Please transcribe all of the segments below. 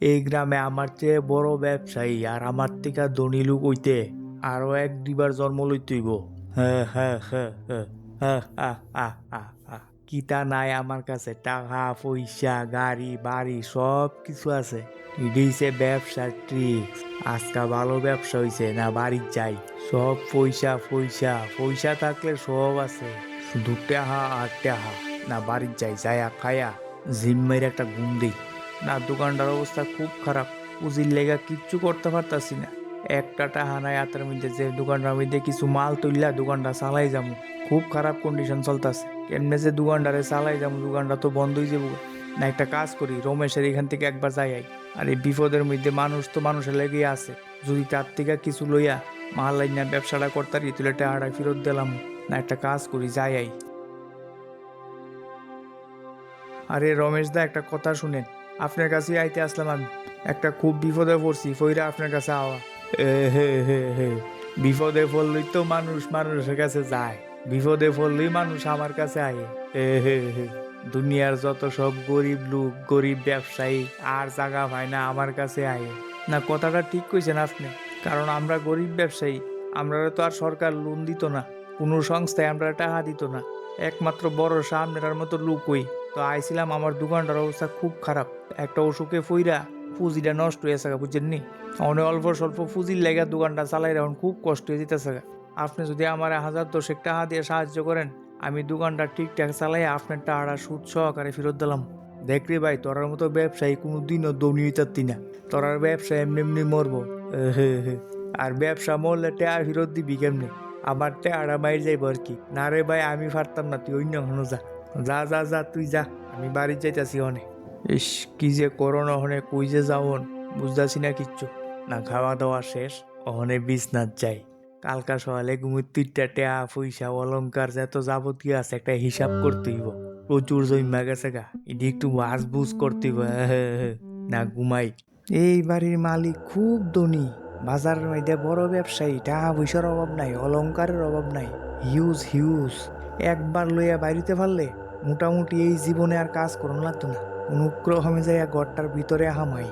এই গ্রামে আমার চেয়ে বড় ব্যবসায়ী আর আমার থেকে ধনী লোক হইতে আরও এক দুইবার জন্ম লইতেইব হ্যাঁ হ্যাঁ কিতা নাই আমার কাছে, টাকা, পয়সা, গাড়ি, বাড়ি সব কিছু আছে ইডিছে ব্যবসার ট্রিক্স আজকা ভালো ব্যবসা হইছে না বাড়ির যাই সব পয়সা পয়সা পয়সা থাকলে সব আছে। শুধু টেহা আর টেহা। না বাড়ি যাই যায়া, খায়া জিম্মের একটা ঘুম দিই। না, দোকানটার অবস্থা খুব খারাপ। পুঁজির লেগা কিচ্ছু করতে পারতাছি না। একটা টাহা নাই হাতের মধ্যে, যে দোকানটার মধ্যে কিছু মাল তুললা দোকানটা চালাই যাব খুব খারাপ কন্ডিশন চলতেছে। কেমনে যে দোকানটারে চালাই যাব দোকানটা তো বন্ধই যাব। না, একটা কাজ করি, রমেশের এখান থেকে একবার যাই আই। আর এই বিপদের মধ্যে মানুষ তো মানুষের লেগে আছে। যদি তার থেকে কিছু লইয়া মাল লাইনা ব্যবসাটা করতারি তুলে টাকাটা ফেরত দিলাম। না, একটা কাজ করি, যাই আই। আরে রমেশ দা, একটা কথা শুনেন। আপনার কাছে আইতে আসলাম আমি। একটা খুব বিপদে পড়ছি, ফইরা আপনার কাছে আওয়া। হে হে হে, বিপদে পড়লেই তো মানুষ মানুষের কাছে যায়। বিপদে পড়লেই মানুষ আমার কাছে আয়। হে হে, দুনিয়ার যত সব গরিব লোক, গরিব ব্যবসায়ী, আর জায়গা পায় না আমার কাছে আয়। না, কথাটা ঠিক কইছেন আপনি, কারণ আমরা গরিব ব্যবসায়ী আমরা তো আর সরকার লোন দিত না, কোনো সংস্থায় আমরা টাকা দিত না। একমাত্র বড় সামনের মতো লোক ওই। তো আইছিলাম, আমার দোকানটার অবস্থা খুব খারাপ। একটা অসুখে ফইরা পুঁজিটা নষ্ট হয়ে থাকা বুঝছেন নি অনেক অল্প স্বল্প পুঁজির লেগে দোকানটা চালাই এখন খুব কষ্ট হয়ে যেতেছে। আপনি যদি আমার হাজার দশেক টাকা দিয়ে সাহায্য করেন, আমি দোকানটা ঠিকঠাক চালাই আপনার টাকাটা সুদ সহকারে ফেরত দিলাম। দেখ রে ভাই, তোরার মতো ব্যবসায়ী কোনো দিনও দৌড়ি চাচ্ছি না। তোরার ব্যবসা এমনি এমনি মরবো। আর ব্যবসা মরলে টাকা ফেরত দিবি কেমনে? আমার টাকাটা মাইর যাইব আর কি। না রে ভাই, আমি পারতাম না, তুই অন্য যা। যা যা যা, তুই যা। আমি বাড়ি যাইতাছি অনে। ইস, কি যে করোনা হনে কই যে যাওন বুঝতাছি না কিচ্ছু। না খাওয়া দাওয়া শেষ, অহনে বিছনাথ যাই। কালকা সকালে ঘুমির তিনটা টেয়া পয়সা অলঙ্কার যত যাবতীয় আছে, একটা হিসাব করতে হইব। প্রচুর জমা গেছে গা। এটি একটু বাস বুঝ করতে হইব না, ঘুমাই। এই বাড়ির মালিক খুব ধনী। বাজারের মধ্যে বড় ব্যবসায়ী। টাকা পয়সার অভাব নাই, অলংকারের অভাব নাই। হিউজ হিউজ একবার লইয়া বাড়িতে পারলে মোটামুটি এই জীবনে আর কাজ লাগতো না অনুক্রমে যাইয়া ঘরটার ভিতরে হামাই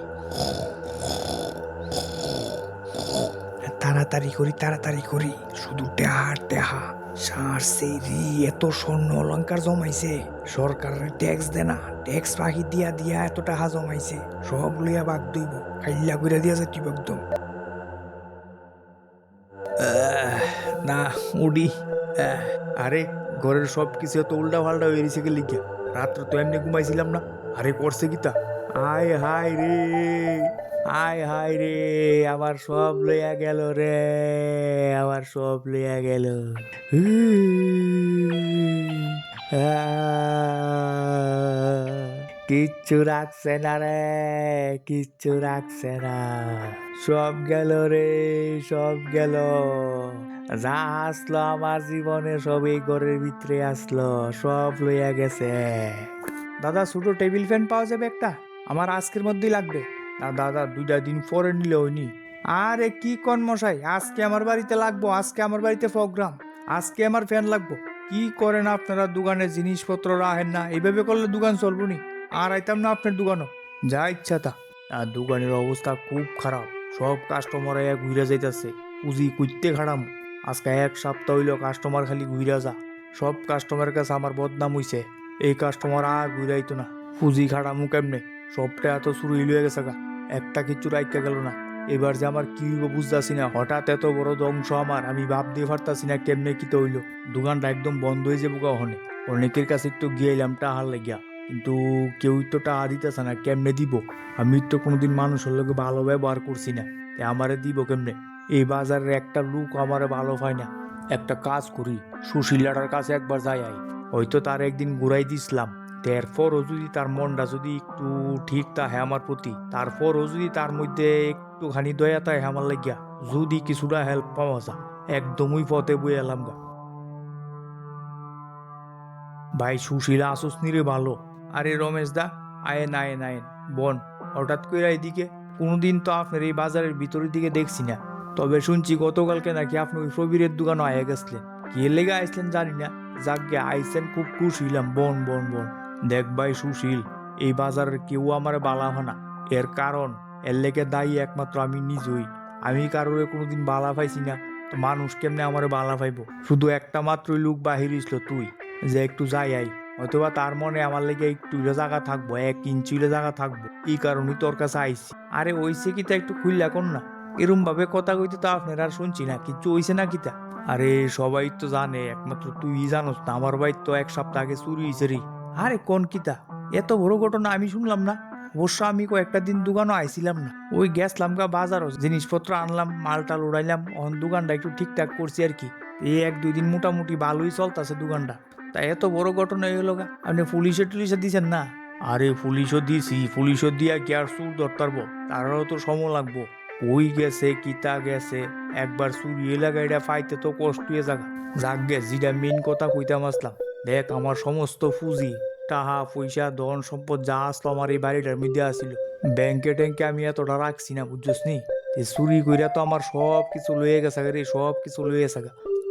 তাড়াতাড়ি করি তাড়াতাড়ি করি। শুধু টেহা আর টেহা সার সেই এত স্বর্ণ অলঙ্কার জমাইছে। সরকারের ট্যাক্স দে না, ট্যাক্স পাখি দিয়া দিয়া এত টাকা জমাইছে। সব লইয়া বাগ দইব খাইলা কইরা দিয়া যাইব একদম। না উডি আরে ঘরের সব কিছু তো উল্টা পাল্টা হয়ে গেছে লিখে রাত্রে তো এমনি ঘুমাইছিলাম না। আরে করছে কিতা আয় হায় রে, আয় হায় রে আমার সব লইয়া গেল রে আমার সব লইয়া গেল। কিচ্ছু রাখছে না রে, কিচ্ছু রাখছে না। সব গেল রে, সব গেল। যা আসলো আমার জীবনে সব এই ঘরের ভিতরে আসলো, সব লইয়া গেছে। দাদা, ছোট টেবিল ফ্যান পাওয়া যাবে একটা? আমার আজকের মধ্যেই লাগবে। না, দাদা, দুইটা দিন পরে নিলে হয়নি। আরে, কি কন মশাই, আজকে আমার বাড়িতে লাগবো, আজকে আমার বাড়িতে প্রোগ্রাম। আজকে আমার ফ্যান লাগবো। কি করেন আপনারা, দোকানে জিনিসপত্র রাখেন না? এইভাবে করলে দোকান চলবো নি? আর আইতাম না আপনার দোকানও। যা ইচ্ছা তা। আর দোকানের অবস্থা খুব খারাপ। সব কাস্টমার ঘুরে যাইতাছে। পুঁজি কুইতে খাড়াম। আজকে এক সপ্তাহ হইল কাস্টমার খালি ঘুরে যা। সব কাস্টমারের কাছে আমার বদনাম হইছে। এই কাস্টমার আর ঘুরাইতো না। পুঁজি খাড়ামু কেমনে? সবটা এত শুরু হইলে গেছে গা। একটা কিছু রাইকা গেল না। এবার যে আমার কি হইব বুঝতেছি না। হঠাৎ এত বড় ধ্বংস আমার। আমি ভাব দিয়ে পারতাছি না কেমনে কি তো হইল। দোকানটা একদম বন্ধ হয়ে যাব কখনে অনেকের কাছে একটু গিয়েলাম টাহার লাগিয়া। কিন্তু কেউই তো টাকা দিতেছে না। কেমনে দিব? আমি তো কোনোদিন মানুষের লোকে ভালো ব্যবহার করছি না। আমারে দিব কেমনে? এই বাজারের একটা লুক আমার ভালো হয় না। একটা কাজ করি, সুশীলাটার কাছে একবার যাই আই। হয়তো তার একদিন ঘুরাই দিছিলাম। তারপরও যদি তার মনটা যদি একটু ঠিক থাকে আমার প্রতি, তারপরও যদি তার মধ্যে একটুখানি দয়া থাকে আমার লাগিয়া, যদি কিছুটা হেল্প পাওয়া যায়, একদমই পথে বই এলাম গা। ভাই, সুশীলা আসুস নিরে ভালো। আরে রমেশ দা আয়েন আয়েন আয়েন বন, হঠাৎ করে এদিকে, কোনোদিন তো আপনার এই বাজারের ভিতরের দিকে দেখছি না। তবে শুনছি গতকালকে নাকি আপনি ওই প্রবীরের দোকানে আয়া গেছিলেন। কে লেগে আইসলেন জানি না। যাকে আইসেন খুব খুশি হইলাম বন বন বন। দেখ ভাই সুশীল, এই বাজারের কেউ আমার বালা হয় না। এর কারণ, এর লেগে দায়ী একমাত্র আমি নিজই। আমি কারোর কোনোদিন বালা পাইছি না। তো মানুষ কেমনে আমার বালা পাইব? শুধু একটা মাত্রই লোক বাহির হইছিল তুই। যে একটু যাই আই অথবা তার মনে আমার লেগে একটু জায়গা থাকব, এক ইঞ্চি হইলে জায়গা থাকব। এই কারণেই তোর কাছে আইছি। আরে ওইসে কিতা একটু খুললা কর না? এরম ভাবে কথা কইতে তো আপনার আর শুনছি না কিছু হইছে না কিতা? আরে, সবাই তো জানে, একমাত্র তুই জানোস না, আমার ভাই তো এক সপ্তাহ আগে চুরি হয়েছে রে। আরে, কোন কিতা? এত বড় ঘটনা আমি শুনলাম না। অবশ্য আমি কয়েকটা দিন দোকানও আইছিলাম না। ওই গেছলাম গা বাজারও, জিনিসপত্র আনলাম, মালটাল উড়াইলাম অন দোকানটা একটু ঠিকঠাক করছি আর কি। এই এক দুই দিন মোটামুটি ভালোই চলতেছে দোকানটা। তা এত বড় ঘটনা হলো গা, আপনি পুলিশে টুলিশে দিছেন না? আরে, পুলিশও দিছি, পুলিশও দিয়া কি আর চুর ধরতে পারব? তারাও তো সময় লাগবো। ওই গেছে, কিতা গেছে? একবার চুরি এলাকা এটা পাইতে তো কষ্ট হয়ে যাগা যাক গে যেটা মেন কথা কইতাম আসলাম। দেখ, আমার সমস্ত পুঁজি টাহা পয়সা, ধন সম্পদ যা আসলো আমার এই বাড়িটার মধ্যে আসিল। ব্যাংকে ট্যাঙ্কে আমি এতটা রাখছি না, বুঝছিস নি? চুরি কইরা তো আমার সব কিছু লয়ে গেছে রে, সব কিছু লয়ে গেছে।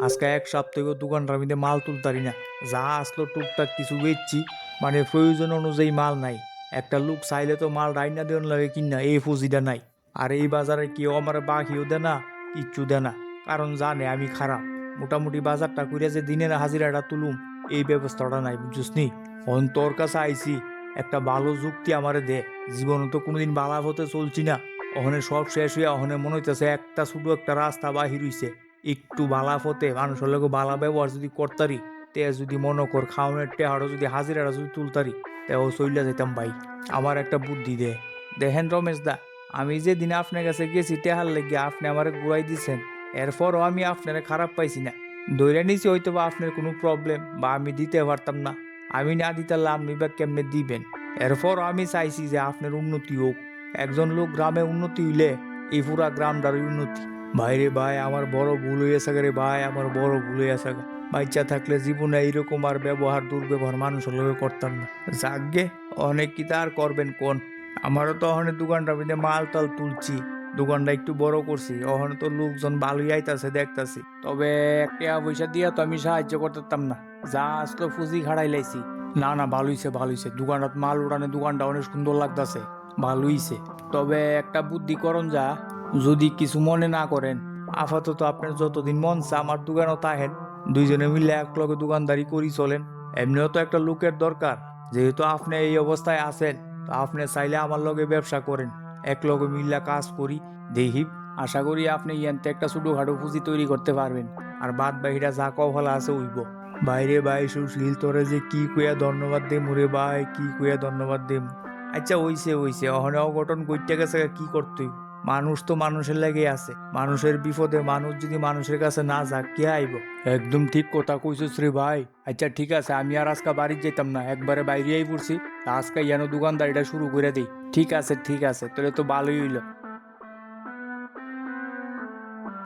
আজকে এক সপ্তাহ দোকানটার মধ্যে মাল তুলতারি না। যা আসলো টুকটাক কিছু বেচছি মানে প্রয়োজন অনুযায়ী মাল নাই। একটা লোক চাইলে তো মাল রাইনা দেওয়ার লাগে কিনা, এই পুঁজিটা নাই। আর এই বাজারে কেউ আমার বাকিও দেয় না, কিচ্ছু দেয় না। কারণ জানে আমি খারাপ। মোটামুটি বাজারটা করে যে দিনের হাজিরাটা তুলুম, এই ব্যবস্থাটা নাই, বুঝছিস নি? অন তোর কাছে আইছি, একটা ভালো যুক্তি আমারে দে। জীবনে তো কোনোদিন বালা হতে চলছি না। ওখানে সব শেষ হয়ে ওখানে মনে হইতেছে একটা শুধু একটা রাস্তা বাহির হইছে। একটু বালা ফতে মানুষের লোক বালা ব্যবহার যদি করতারি, তে যদি মনে কর খাওয়ানোর টেহারও যদি হাজিরাটা যদি তুলতারি, তেও চইলা যেতাম ভাই। আমার একটা বুদ্ধি দে। দেখেন রমেশ দা আমি যে দিনে আপনার কাছে গেছি, টেহার লেগে আপনি আমার ঘুরাই দিছেন। এরপরও আমি আপনারে খারাপ পাইছি না। দৈরা নিছি হয়তো বা আপনার কোনো প্রবলেম বা আমি দিতে পারতাম না। আমি না দিতে আপনি বা কেমনে দিবেন? এরপর আমি চাইছি যে আপনার উন্নতি হোক। একজন লোক গ্রামে উন্নতি হইলে এই পুরা গ্রামটার উন্নতি। ভাইরে ভাই, আমার বড় ভুল হয়ে গেছে রে ভাই, আমার বড় ভুল হয়ে গেছে। বাচ্চা থাকলে জীবনে এইরকম আর ব্যবহার, দুর্ব্যবহার মানুষের লোকে করতাম না। যাকগে অনেক কি তার করবেন কোন? আমারও তো অনেক দোকানটার মধ্যে মাল টাল তুলছি। দোকানটা একটু বড় করছি ওখানে তো লোকজন ভালোই আইতাছে, দেখতাছি। তবে একটা পয়সা দিয়া তো আমি সাহায্য করতাম না। যা আসলো ফুজি খাড়াই লাইছি। না না ভালো হইছে ভালো হইছে। দোকানটা মাল উড়ানে দোকানটা অনেক সুন্দর লাগতাছে। ভালো হইছে। তবে একটা বুদ্ধি করন যা, যদি কিছু মনে না করেন, আপাতত আপনার যতদিন মন চা, আমার দোকানও তাহেন। দুইজনে মিলে এক লগে দোকানদারি করি চলেন। এমনিও তো একটা লোকের দরকার, যেহেতু আপনি এই অবস্থায় আছেন। আপনি চাইলে আমার লগে ব্যবসা করেন। এক লগে মিল্লা কাজ করি, দেখি। আশা করি আপনি ইয়ান্তে একটা ছোটোখাটো পুঁজি তৈরি করতে পারবেন। আর বাদ বাহিরা যা কফলা আছে উইব বাইরে ভাই, সুশীল, তোরে যে কি কুয়া ধন্যবাদ দে মুরে বাই কি কুয়া ধন্যবাদ দেম। আচ্ছা ওইছে ওইছে অহনে অঘটন কইটা গেছে, কি করতেই মানুষ তো মানুষের লাগে আছে। মানুষের বিপদে মানুষ যদি মানুষের কাছে না যাক, কে আইব? একদম ঠিক কথা কইছো রে ভাই। আচ্ছা ঠিক আছে, আমি আর আজকে বাড়ি যেতাম না, একবারে বাইরে আই পড়ছি আজকে ইয়ানো দোকানদারিটা শুরু করে দিই। ঠিক আছে ঠিক আছে তাহলে তো ভালোই হইল।